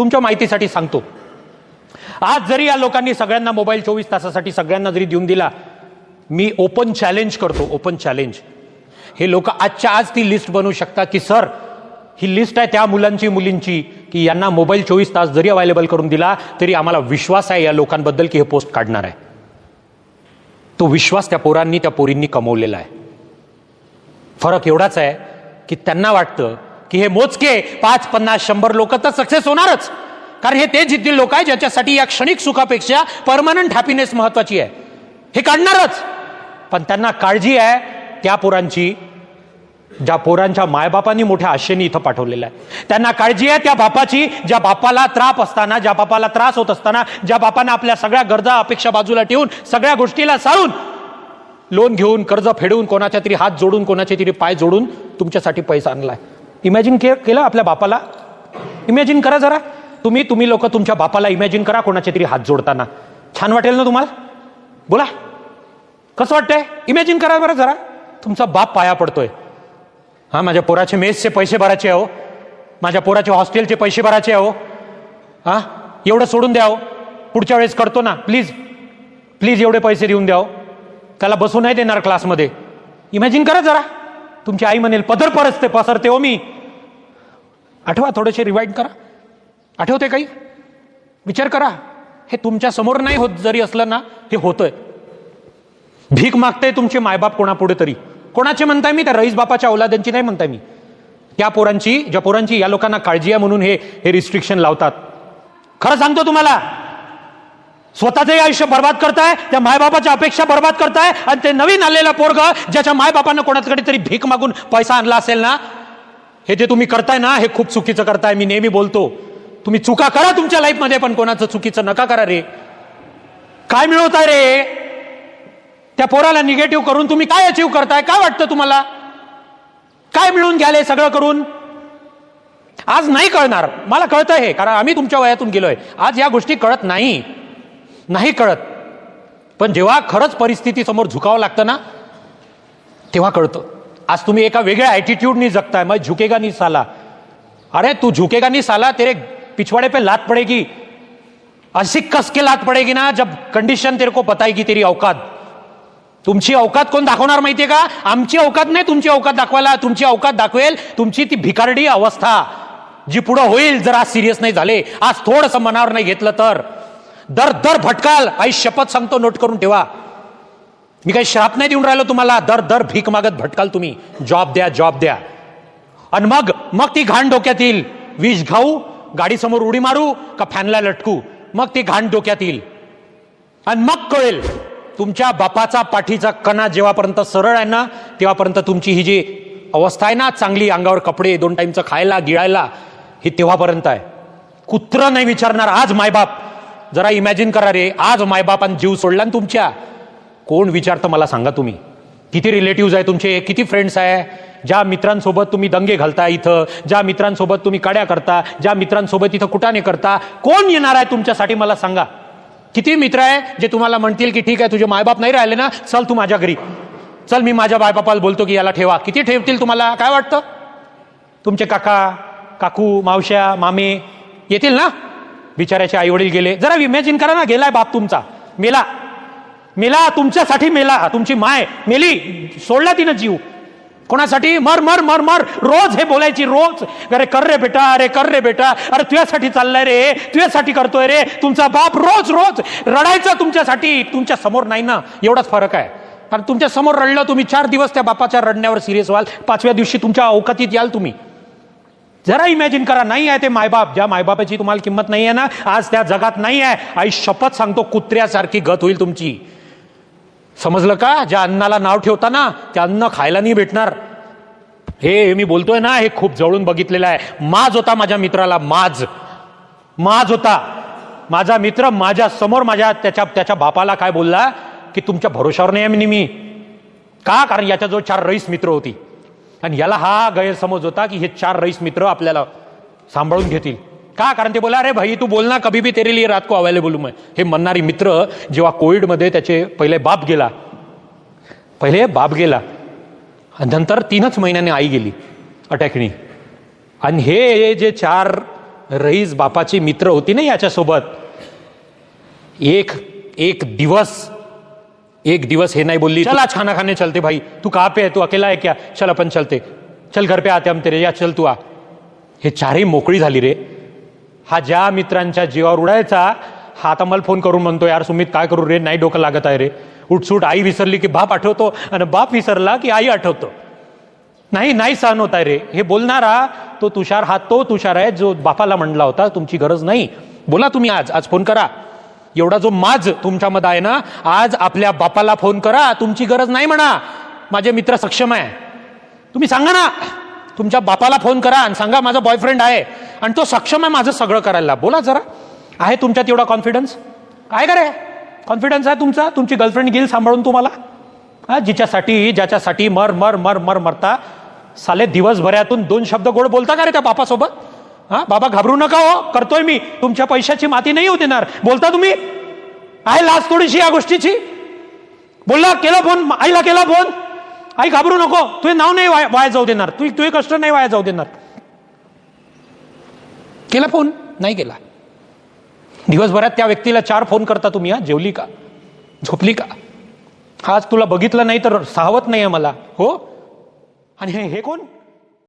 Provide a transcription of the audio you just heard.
तुमच्या माहितीसाठी सांगतो. आज जरी या लोकांनी सगळ्यांना मोबाईल चोवीस तासासाठी सगळ्यांना जरी देऊन दिला मी ओपन चॅलेंज करतो ओपन चॅलेंज हे लोक आजच्या आज ती लिस्ट बनवू शकता की सर ही लिस्ट आहे त्या मुलांची मुलींची की यांना मोबाईल चोवीस तास जरी अवेलेबल करून दिला तरी आम्हाला विश्वास आहे या लोकांबद्दल की हे पोस्ट काढणार आहे. तो विश्वास त्या पोरांनी त्या पोरींनी कमवलेला आहे. फरक एवढाच आहे की त्यांना वाटतं की हे मोजके पाच पन्नास शंभर लोक तर सक्सेस होणारच. कारण हे ते जिद्दी लोक आहे ज्याच्यासाठी या क्षणिक सुखापेक्षा परमनंट हॅपीनेस महत्वाची आहे. हे काढणारच. पण त्यांना काळजी आहे त्या पोरांची ज्या पोरांच्या मायबापांनी मोठ्या आशेने इथं पाठवलेलं आहे. त्यांना काळजी आहे त्या बापाची ज्या बापाला त्राप असताना ज्या बापाला त्रास होत असताना ज्या बापानं आपल्या सगळ्या गरजा अपेक्षा बाजूला ठेवून सगळ्या गोष्टीला सारून लोन घेऊन कर्ज फेडून कोणाच्या तरी हात जोडून कोणाचे तरी पाय जोडून तुमच्यासाठी पैसा आणलाय. इमॅजिन के केलं आपल्या बापाला? इमॅजिन करा जरा. तुम्ही तुम्ही लोक तुमच्या बापाला इमॅजिन करा कोणाचे तरी हात जोडताना. छान वाटेल ना तुम्हाला? बोला. कसं वाटतंय? इमॅजिन करा बरं जरा. तुमचा बाप पाया पडतोय. हा माझ्या पोराचे मेसचे पैसे भरायचे आहे हो. माझ्या पोराचे हॉस्टेलचे पैसे भरायचे आहे हो. हा एवढं सोडून द्या हो. पुढच्या वेळेस करतो ना. प्लीज प्लीज एवढे पैसे देऊन द्या हो. त्याला बसू नाही देणार क्लासमध्ये इमॅजिन करा जरा. तुमची आई म्हणेल पदर परसते पसरते हो मी. आठवा थोडेसे रिवाइंड करा. आठवते काही? विचार करा. हे तुमच्यासमोर नाही होत जरी असलं ना हे होतंय. भीक मागते तुमचे मायबाप कोणापुढे तरी. कोणाचे म्हणताय मी? त्या रईस बापाच्या औलाद्यांची नाही म्हणताय मी. त्या पोरांची ज्या पोरांची या लोकांना काळजी आहे म्हणून हे हे रिस्ट्रिक्शन लावतात. खरं सांगतो तुम्हाला स्वतःचंही आयुष्य बर्बाद करताय त्या मायबापाच्या अपेक्षा बर्बाद करताय आणि ते नवीन आलेलं पोरग ज्याच्या मायबापानं कोणाकडे तरी भीक मागून पैसा आणला असेल ना हे जे तुम्ही करताय ना हे खूप चुकीचं करताय मी नेहमी बोलतो. तुम्ही चुका करा तुमच्या लाईफमध्ये पण कोणाचं चुकीचं नका करा रे. काय मिळवताय रे? त्या पोराला निगेटिव्ह करून तुम्ही काय अचीव करताय? काय वाटतं तुम्हाला? काय मिळून घ्याले सगळं करून? आज नाही कळणार. मला कळतं हे कारण आम्ही तुमच्या वयातून गेलोय. आज या गोष्टी कळत नाही. नाही कळत. पण जेव्हा खरंच परिस्थिती समोर झुकावं लागतं ना तेव्हा कळतं. आज तुम्ही एका वेगळ्या ॲटिट्यूडनी जगताय. मग झुकेगा साला. अरे तू झुकेगा नहीं साला तेरे पिछवाड़े पे लात पड़ेगी. ऐसी कस के लात पड़ेगी ना जब कंडिशन तेरे को बताएगी तेरी औकात. तुमची अवकात कोण दाखवणार माहितीये का? आमची अवकात नाही तुमची अवकात दाखवायला. तुमची अवकात दाखवेल तुमची ती भिकारडी अवस्था. जी पुढं होईल जर आज सिरियस नाही झाले. आज थोडंसं मनावर नाही घेतलं तर. दर दर भटकाल. आई शपथ सांगतो नोट करून ठेवा. मी काही श्राप नाही देऊन राहिलो तुम्हाला. दर दर भीक मागत भटकाल तुम्ही. जॉब द्या जॉब द्या. आणि मग मग ती घाण डोक्यात येईल विष घाऊ गाडीसमोर उडी मारू का फॅनला लटकू? मग ती घाण डोक्यात येईल आणि मग कळेल तुमच्या बापाचा पाठीचा कणा जेव्हापर्यंत सरळ आहे ना तेव्हापर्यंत तुमची ही जी अवस्था आहे ना चांगली अंगावर कपडे दोन टाईमचं खायला गिळायला हे तेव्हापर्यंत आहे. कुत्र नाही विचारणार आज मायबाप जरा इमॅजिन करा रे. आज मायबापान जीव सोडला ना तुमच्या. कोण विचारतं मला सांगा तुम्ही. किती रिलेटिव्ज आहे तुमचे किती फ्रेंड्स आहे. ज्या मित्रांसोबत तुम्ही दंगे घालता इथं ज्या मित्रांसोबत तुम्ही कड्या करता ज्या मित्रांसोबत इथं कुटाने करता कोण येणार आहे तुमच्यासाठी मला सांगा. किती मित्र आहे जे तुम्हाला म्हणतील की ठीक आहे तुझे मायबाप नाही राहिले ना चल तू माझ्या घरी. चल मी माझ्या बायबापाला बोलतो की याला ठेवा. किती ठेवतील तुम्हाला? काय वाटतं? तुमचे काका काकू मावश्या मामे येतील ना? बिचाऱ्याचे आई वडील गेले. जरा इमॅजिन करा ना गेलाय बाप तुमचा. मेला. मेला तुमच्यासाठी मेला. तुमची माय मेली सोडला तिनं जीव. कोणासाठी? मर मर मर मर. रोज हे बोलायची रोज. अरे कर रे बेटा अरे कर रे बेटा. अरे तुझ्यासाठी चाललाय रे. तुझ्यासाठी करतोय रे. तुमचा बाप रोज रोज रडायचा तुमच्यासाठी. तुमच्यासमोर नाही ना. एवढाच फरक आहे. कारण तुमच्यासमोर रडलं तुम्ही चार दिवस त्या बापाच्या रडण्यावर सिरियस व्हाल. पाचव्या दिवशी तुमच्या अवकातीत याल तुम्ही. जरा इमॅजिन करा नाही आहे ते मायबाप. ज्या मायबापाची तुम्हाला किंमत नाही आहे ना आज त्या जगात नाही आहे. आई शपथ सांगतो कुत्र्यासारखी गत होईल तुमची. समजलं का? ज्या अन्नाला नाव ठेवता ना ते अन्न खायला नाही भेटणार. हे मी बोलतोय ना हे खूप जवळून बघितलेलं आहे. माज होता माझ्या मित्राला माज. माज होता. माझा मित्र माझ्यासमोर माझ्या त्याच्या त्याच्या बापाला काय बोलला? की तुमच्या भरोशावर नाही आहे मी का? कारण याच्याजवळ चार रईस मित्र होती. आणि याला हा गैरसमज होता की हे चार रईस मित्र आपल्याला सांभाळून घेतील. का? कारण ते बोला अरे भाई तू बोल ना कभी भी तेरे लिए रात को अवेलेबल हूं मैं. हे म्हणणारी मित्र जेव्हा कोविडमध्ये त्याचे पहिले बाप गेला पहिले बाप गेला आणि नंतर तीनच महिन्याने आई गेली अटॅकणी आणि हे जे चार रईस बापाची मित्र होती ना याच्यासोबत एक एक दिवस एक दिवस हे नाही बोलली चल आज खाना खाने चलते भाई तू कहाँ पे है? तू अकेला है क्या? चल अपन चलते. चल घर पे आते हम तेरे या चल तू आ. हे चारही मोकळी झाली रे. हा ज्या मित्रांच्या जीवावर उडायचा हा आता मला फोन करून म्हणतो यार सुमित काय करू रे? नाही डोकं लागत आहे रे. उठसूट आई विसरली की बाप आठवतो आणि बाप विसरला की आई आठवतो. नाही नाही सहन होत आहे रे. हे बोलणारा तो तुषार हा तो तुषार आहे जो बापाला म्हणला होता तुमची गरज नाही. बोला तुम्ही आज आज फोन करा. एवढा जो माज तुमच्यामध्ये आहे ना आज आपल्या बापाला फोन करा तुमची गरज नाही म्हणा. माझे मित्र सक्षम आहे. तुम्ही सांगा ना तुमच्या बापाला फोन करा आणि सांगा माझा बॉयफ्रेंड आहे आणि तो सक्षम आहे माझं सगळं करायला. बोला जरा. आहे तुमच्यात एवढा कॉन्फिडन्स काय करे? कॉन्फिडन्स आहे तुमचा? तुमची गर्लफ्रेंड घेईल सांभाळून तुम्हाला? हा जिच्यासाठी ज्याच्यासाठी मर मर मर मर मरता. साले दिवसभरातून दोन शब्द गोड बोलता का रे त्या बापासोबत? हा? बाबा घाबरू नका हो. करतोय मी. तुमच्या पैशाची माती नाही होऊ देणार. बोलता तुम्ही? आहे लाज थोडीशी या गोष्टीची. बोलला केला फोन. आईला केला फोन. आई घाबरू नको. तुझे नाव नाही वाया वाया जाऊ देणार. तू तुझे कष्ट नाही वाया जाऊ देणार. केला फोन? नाही केला. दिवसभरात त्या व्यक्तीला चार फोन करता तुम्ही हा? जेवली का? झोपली का? आज तुला बघितलं नाही तर सावत नाही आहे मला हो? आणि हे हे कोण?